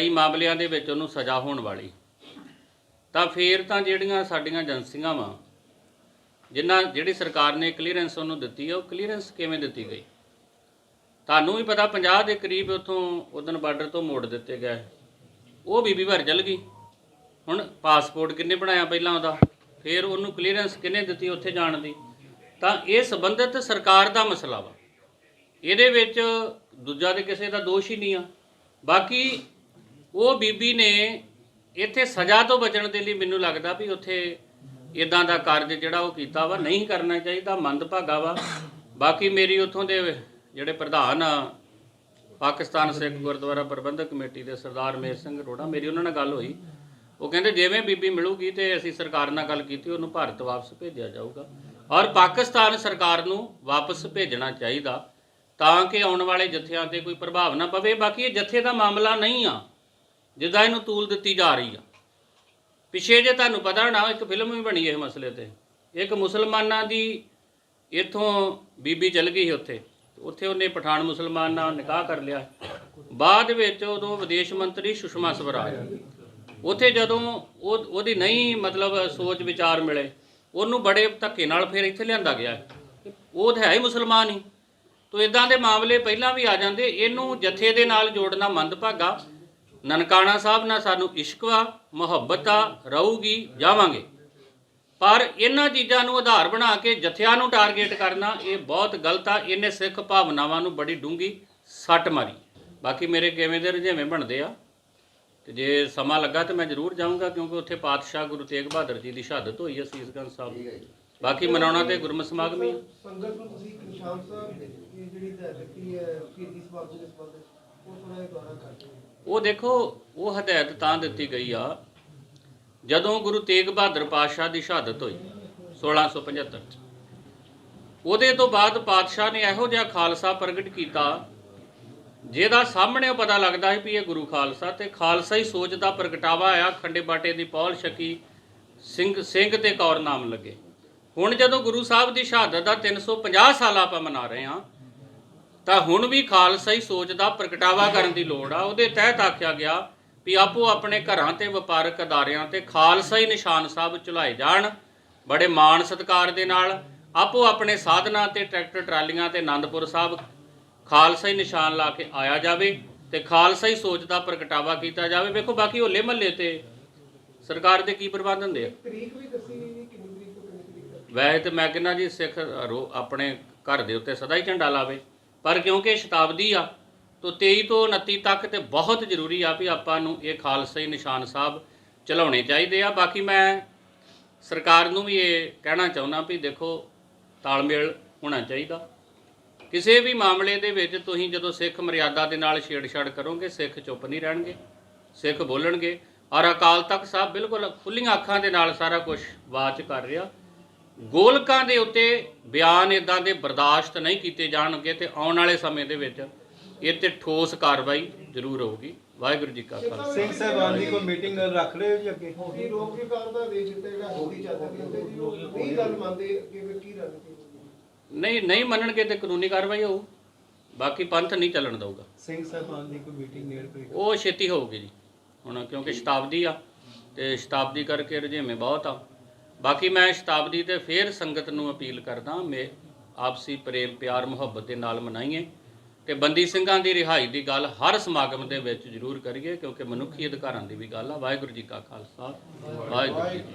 ਕਈ ਮਾਮਲਿਆਂ ਦੇ ਵਿੱਚ ਉਹਨੂੰ ਸਜ਼ਾ ਹੋਣ ਵਾਲੀ। ਤਾਂ ਫੇਰ ਤਾਂ ਜਿਹੜੀਆਂ ਸਾਡੀਆਂ ਏਜੰਸੀਆਂ ਵਾ, ਜਿਨ੍ਹਾਂ, ਜਿਹੜੀ ਸਰਕਾਰ ਨੇ ਕਲੀਅਰੈਂਸ ਉਹਨੂੰ ਦਿੱਤੀ ਹੈ ਉਹ ਕਲੀਅਰੈਂਸ ਕਿਵੇਂ ਦਿੱਤੀ ਗਈ? ਤੁਹਾਨੂੰ ਵੀ ਪਤਾ 50 ਦੇ ਕਰੀਬ ਉਥੋਂ ਉਦਨ ਬਾਰਡਰ ਤੋਂ ਮੋੜ ਦਿੱਤੇ ਗਏ। ਉਹ ਬੀਬੀ ਭਰ ਚਲ ਗਈ। ਹੁਣ ਪਾਸਪੋਰਟ ਕਿੰਨੇ ਬਣਾਇਆ ਪਹਿਲਾਂ ਉਹਦਾ? ਫਿਰ ਉਹਨੂੰ ਕਲੀਅਰੈਂਸ ਕਿੰਨੇ ਦਿੱਤੀ ਉੱਥੇ ਜਾਣ ਦੀ? ਤਾਂ ਇਹ ਸੰਬੰਧਿਤ ਸਰਕਾਰ ਦਾ ਮਸਲਾ ਵਾ। ਇਹਦੇ ਵਿੱਚ ਦੂਜਾ ਤੇ ਕਿਸੇ ਦਾ ਦੋਸ਼ ਹੀ ਨਹੀਂ ਆ। ਬਾਕੀ ਉਹ ਬੀਬੀ ਨੇ ਇੱਥੇ ਸਜ਼ਾ ਤੋਂ ਬਚਣ ਦੇ ਲਈ ਮੈਨੂੰ ਲੱਗਦਾ ਵੀ ਉੱਥੇ ਇਦਾਂ ਦਾ ਕਾਰਜ ਜਿਹੜਾ ਉਹ ਕੀਤਾ ਵਾ, ਨਹੀਂ ਕਰਨਾ ਚਾਹੀਦਾ ਮੰਦਭਾਗਾ ਵਾ। ਬਾਕੀ ਮੇਰੀ ਉੱਥੋਂ ਦੇ ਜਿਹੜੇ ਪ੍ਰਧਾਨ ਆ, ਪਾਕਿਸਤਾਨ ਸਿੱਖ ਗੁਰਦੁਆਰਾ ਪ੍ਰਬੰਧਕ ਕਮੇਟੀ ਦੇ ਸਰਦਾਰ ਮੇਰ ਸਿੰਘ ਅਰੋੜਾ, ਮੇਰੀ ਉਹਨਾਂ ਨਾਲ ਗੱਲ ਹੋਈ। ਉਹ ਕਹਿੰਦੇ, ਜਿਵੇਂ ਬੀਬੀ ਮਿਲੂਗੀ ਤੇ ਅਸੀਂ ਸਰਕਾਰ ਨਾਲ ਗੱਲ ਕੀਤੀ, ਉਹਨੂੰ ਭਾਰਤ ਵਾਪਸ ਭੇਜਿਆ ਜਾਊਗਾ। ਔਰ ਪਾਕਿਸਤਾਨ ਸਰਕਾਰ ਨੂੰ ਵਾਪਸ ਭੇਜਣਾ ਚਾਹੀਦਾ, ਤਾਂ ਕਿ ਆਉਣ ਵਾਲੇ ਜਥਿਆਂ ਤੇ ਕੋਈ ਪ੍ਰਭਾਵ ਨਾ ਪਵੇ। ਬਾਕੀ ਇਹ ਜਥੇ ਦਾ ਮਾਮਲਾ ਨਹੀਂ ਆ। ਜਿੱਦਾਂ ਇਹਨੂੰ ਤੂਲ ਦਿੱਤੀ ਜਾ ਰਹੀ ਆ। ਪਿਛੇ ਜੇ ਤੁਹਾਨੂੰ ਪਤਾ ਨਾ ਇੱਕ ਫਿਲਮ ਵੀ ਬਣੀ ਇਹ ਮਸਲੇ ਤੇ। ਇੱਕ ਮੁਸਲਮਾਨਾਂ ਦੀ ਇੱਥੋਂ ਬੀਬੀ ਚਲ ਗਈ ਸੀ ਉੱਥੇ। ਉੱਥੇ ਉਹਨੇ ਪਠਾਨ ਮੁਸਲਮਾਨ ਨਾਲ ਨਿਕਾਹ ਕਰ ਲਿਆ। ਬਾਅਦ ਵਿੱਚ ਉਦੋਂ ਵਿਦੇਸ਼ ਮੰਤਰੀ ਸੁਸ਼ਮਾ ਸਵਰਾਜ। ਉੱਥੇ ਜਦੋਂ ਉਹ, ਉਹਦੀ ਨਹੀਂ ਮਤਲਬ ਸੋਚ ਵਿਚਾਰ ਮਿਲੇ, ਉਹਨੂੰ ਬੜੇ ਧੱਕੇ ਨਾਲ ਫਿਰ ਇੱਥੇ ਲਿਆਂਦਾ ਗਿਆ। ਉਹ ਤਾਂ ਹੈ ਹੀ ਮੁਸਲਮਾਨ ਹੀ। ਤੋ ਇਦਾਂ ਦੇ ਮਾਮਲੇ ਪਹਿਲਾਂ ਵੀ ਆ ਜਾਂਦੇ। ਇਹਨੂੰ ਜਥੇ ਦੇ ਨਾਲ ਜੋੜਨਾ ਮੰਦਭਾਗਾ। ਨਨਕਾਣਾ ਸਾਹਿਬ ਨਾਲ ਸਾਨੂੰ ਇਸ਼ਕ ਵਾ ਮੁਹੱਬਤ ਆ, ਰਹੂਗੀ, ਜਾਵਾਂਗੇ। ਪਰ ਇਹਨਾਂ ਚੀਜ਼ਾਂ ਨੂੰ ਆਧਾਰ ਬਣਾ ਕੇ ਜਥਿਆਂ ਨੂੰ ਟਾਰਗੇਟ ਕਰਨਾ, ਇਹ ਬਹੁਤ ਗਲਤ ਆ। ਇਹਨੇ ਸਿੱਖ ਭਾਵਨਾਵਾਂ ਨੂੰ ਬੜੀ ਡੂੰਗੀ ਸੱਟ ਮਾਰੀ। ਬਾਕੀ ਮੇਰੇ ਕਿਵੇਂ ਦੇ ਰੁਝੇਵੇਂ ਬਣਦੇ ਆ, ਤੇ ਜੇ ਸਮਾਂ ਲੱਗਾ ਤੇ ਮੈਂ ਜ਼ਰੂਰ ਜਾਊਂਗਾ, ਕਿਉਂਕਿ ਉੱਥੇ ਪਾਤਸ਼ਾਹ ਗੁਰੂ ਤੇਗ ਬਹਾਦਰ ਜੀ ਦੀ ਸ਼ਹਾਦਤ ਹੋਈ ਹੈ ਸੀਸਗੰਜ ਸਾਹਿਬ ਬਾਕੀ ਮਨਾਉਣਾ ਤੇ ਗੁਰਮਤਿ ਸਮਾਗਮ ਹੀ ਸੰਗਤ ਨੂੰ ਤੁਸੀਂ ਨਿਸ਼ਾਨ ਸਾਹਿਬ, ਇਹ ਜਿਹੜੀ ਹਦਾਇਤ ਦਿੱਤੀ ਹੈ ਸ਼ਹੀਦੀ ਸਮਾਗਮ ਦੇ ਸੰਬੰਧ ਉਹ ਦੇਖੋ, ਉਹ ਹਦਾਇਤ ਤਾਂ ਦਿੱਤੀ ਗਈ ਆ, ਜਦੋਂ ਗੁਰੂ ਤੇਗ ਬਹਾਦਰ ਪਾਤਸ਼ਾਹ ਦੀ ਸ਼ਹਾਦਤ ਹੋਈ 1675 ਚ। ਉਹਦੇ ਤੋਂ ਬਾਅਦ ਪਾਤਸ਼ਾਹ ਨੇ ਇਹੋ ਜਿਹਾ ਖਾਲਸਾ ਪ੍ਰਗਟ ਕੀਤਾ, ਜਿਹਦਾ ਸਾਹਮਣੇ ਪਤਾ ਲੱਗਦਾ ਹੈ ਵੀ ਇਹ ਗੁਰੂ ਖਾਲਸਾ, ਤੇ ਖਾਲਸਾ ਹੀ ਸੋਚ ਦਾ ਪ੍ਰਗਟਾਵਾ ਆਇਆ, ਖੰਡੇ ਬਾਟੇ ਦੀ ਪੌਲ ਸ਼ਕੀ ਸਿੰਘ ਸਿੰਘ ਤੇ ਕੌਰ ਨਾਮ ਲੱਗੇ। ਹੁਣ ਜਦੋਂ ਗੁਰੂ ਸਾਹਿਬ ਦੀ ਸ਼ਹਾਦਤ ਦਾ 350 ਸਾਲ ਆਪਾਂ ਮਨਾ ਰਹੇ ਹਾਂ ਤਾਂ ਹੁਣ ਵੀ ਖਾਲਸਾ ਹੀ ਸੋਚ ਦਾ ਪ੍ਰਗਟਾਵਾ ਕਰਨ ਦੀ ਲੋੜ ਆ। ਉਹਦੇ ਤਹਿਤ ਆਖਿਆ ਗਿਆ ਵੀ ਆਪੋ ਆਪਣੇ ਘਰਾਂ ਤੇ ਵਪਾਰਕ ਅਦਾਰਿਆਂ ਤੇ ਖਾਲਸਾ ਹੀ ਨਿਸ਼ਾਨ ਸਾਹਿਬ ਚੁਲਾਏ ਜਾਣ ਬੜੇ ਮਾਣ ਸਤਿਕਾਰ ਦੇ ਨਾਲ ਆਪੋ ਆਪਣੇ ਸਾਧਨਾਂ ਤੇ ਟਰੈਕਟਰ ਟਰਾਲੀਆਂ ਤੇ ਆਨੰਦਪੁਰ ਸਾਹਿਬ ਖਾਲਸਾ ਹੀ ਨਿਸ਼ਾਨ ਲਾ ਕੇ ਆਇਆ ਜਾਵੇ ਤੇ ਖਾਲਸਾ ਹੀ ਸੋਚ ਦਾ ਪ੍ਰਗਟਾਵਾ ਕੀਤਾ ਜਾਵੇ। ਵੇਖੋ ਬਾਕੀ ਹੋਲੇ ਮਹੱਲੇ ਤੇ ਸਰਕਾਰ ਦੇ ਕੀ ਪ੍ਰਬੰਧ ਹੁੰਦੇ ਆ। ਤਰੀਕ ਵੀ ਦੱਸੀ ਨਹੀਂ ਜੀ ਕਿੰਨੀ ਤਰੀਕ ਤੋਂ ਕਿੰਨੀ ਤਰੀਕ ਤੱਕ? ਵੈਸੇ ਤੇ ਮੈਂ ਕਹਿੰਦਾ ਜੀ ਸਿੱਖ ਆਪਣੇ ਘਰ ਦੇ ਉੱਤੇ ਸਦਾ ਹੀ ਝੰਡਾ ਲਾਵੇ। ਪਰ ਕਿਉਂਕਿ ਇਹ ਸ਼ਤਾਬਦੀ ਆ, ਤੋਂ 23 ਤੋਂ 29 ਤੱਕ ਤੇ ਬਹੁਤ ਜ਼ਰੂਰੀ ਆ ਵੀ ਆਪਾਂ ਨੂੰ ਇਹ ਖਾਲਸਾਈ ਨਿਸ਼ਾਨ ਸਾਹਿਬ ਚਲਾਉਣੇ ਚਾਹੀਦੇ ਆ। ਬਾਕੀ ਮੈਂ ਸਰਕਾਰ ਨੂੰ ਵੀ ਇਹ ਕਹਿਣਾ ਚਾਹੁੰਦਾ ਵੀ ਦੇਖੋ, ਤਾਲਮੇਲ ਹੋਣਾ ਚਾਹੀਦਾ। ਕਿਸੇ ਵੀ ਮਾਮਲੇ ਦੇ ਵਿੱਚ ਤੁਸੀਂ ਜਦੋਂ ਸਿੱਖ ਮਰਿਆਦਾ ਦੇ ਨਾਲ ਛੇੜਛਾੜ ਕਰੋਗੇ, ਸਿੱਖ ਚੁੱਪ ਨਹੀਂ ਰਹਿਣਗੇ, ਸਿੱਖ ਬੋਲਣਗੇ। ਔਰ ਅਕਾਲ ਤਖਤ ਸਾਹਿਬ ਬਿਲਕੁਲ ਖੁੱਲੀਆਂ ਅੱਖਾਂ ਦੇ ਨਾਲ ਸਾਰਾ ਕੁਝ ਵਾਚ ਕਰ ਰਿਹਾ। ਗੋਲਕਾਂ ਦੇ ਉੱਤੇ ਬਿਆਨ ਇਦਾਂ ਦੇ ਬਰਦਾਸ਼ਤ ਨਹੀਂ ਕੀਤੇ ਜਾਣਗੇ ਤੇ ਆਉਣ ਵਾਲੇ ਸਮੇਂ ਦੇ ਵਿੱਚ ਇਹ ਤੇ ਠੋਸ ਕਾਰਵਾਈ ਜ਼ਰੂਰ ਹੋਊਗੀ। ਵਾਹਿਗੁਰੂ ਜੀ ਕਾ ਖਾਲਸਾ। ਸਿੰਘ ਸਾਹਿਬਾਨ ਦੀ ਕੋਈ ਮੀਟਿੰਗ ਰੱਖ ਹੋ ਜੀ ਅੱਗੇ। ਹੋਗੀ ਰੋਕ ਕੇ ਕਾਰ ਦਾ ਦੇਸ਼ ਤੇ ਜਿਹੜਾ ਹੋਗੀ ਚੱਲਦਾ ਕਹਿੰਦੇ ਜੀ ਉਹ ਨਹੀਂ ਗੱਲ ਮੰਨਦੇ ਕਿ ਫਿਰ ਕੀ ਰਣਨੀਤੀ ਨਹੀਂ ਨਹੀਂ ਮੰਨਣਗੇ ਤੇ ਕਾਨੂੰਨੀ ਕਾਰਵਾਈ ਹੋਊ। ਬਾਕੀ ਪੰਥ ਨਹੀਂ ਚੱਲਣ ਦਊਗਾ। ਸਿੰਘ ਸਾਹਿਬਾਨ ਦੀ ਕੋਈ ਮੀਟਿੰਗ ਨੇੜ ਪਈ ਉਹ ਛੇਤੀ ਹੋਊਗੀ ਜੀ। ਹੁਣ ਕਿਉਂਕਿ ਸ਼ਤਾਬਦੀ ਆ ਤੇ ਸ਼ਤਾਬਦੀ ਕਰਕੇ ਰੁਝੇਵੇਂ ਬਹੁਤ ਆ। ਬਾਕੀ ਮੈਂ ਸ਼ਤਾਬਦੀ ਤੇ ਫੇਰ ਸੰਗਤ ਨੂੰ ਅਪੀਲ ਕਰਦਾ, ਮੇ ਆਪਸੀ ਪ੍ਰੇਮ, ਪਿਆਰ, ਮੁਹੱਬਤ ਦੇ ਨਾਲ ਮਨਾਈਏ ਤੇ ਬੰਦੀ ਸਿੰਘਾਂ ਦੀ ਰਿਹਾਈ ਦੀ ਗੱਲ ਹਰ ਸਮਾਗਮ ਦੇ ਵਿੱਚ ਜ਼ਰੂਰ ਕਰੀਏ, ਕਿਉਂਕਿ ਮਨੁੱਖੀ ਅਧਿਕਾਰਾਂ ਦੀ ਵੀ ਗੱਲ ਆ। ਵਾਹਿਗੁਰੂ ਜੀ ਕਾ ਖਾਲਸਾ, ਵਾਹਿਗੁਰੂ ਜੀ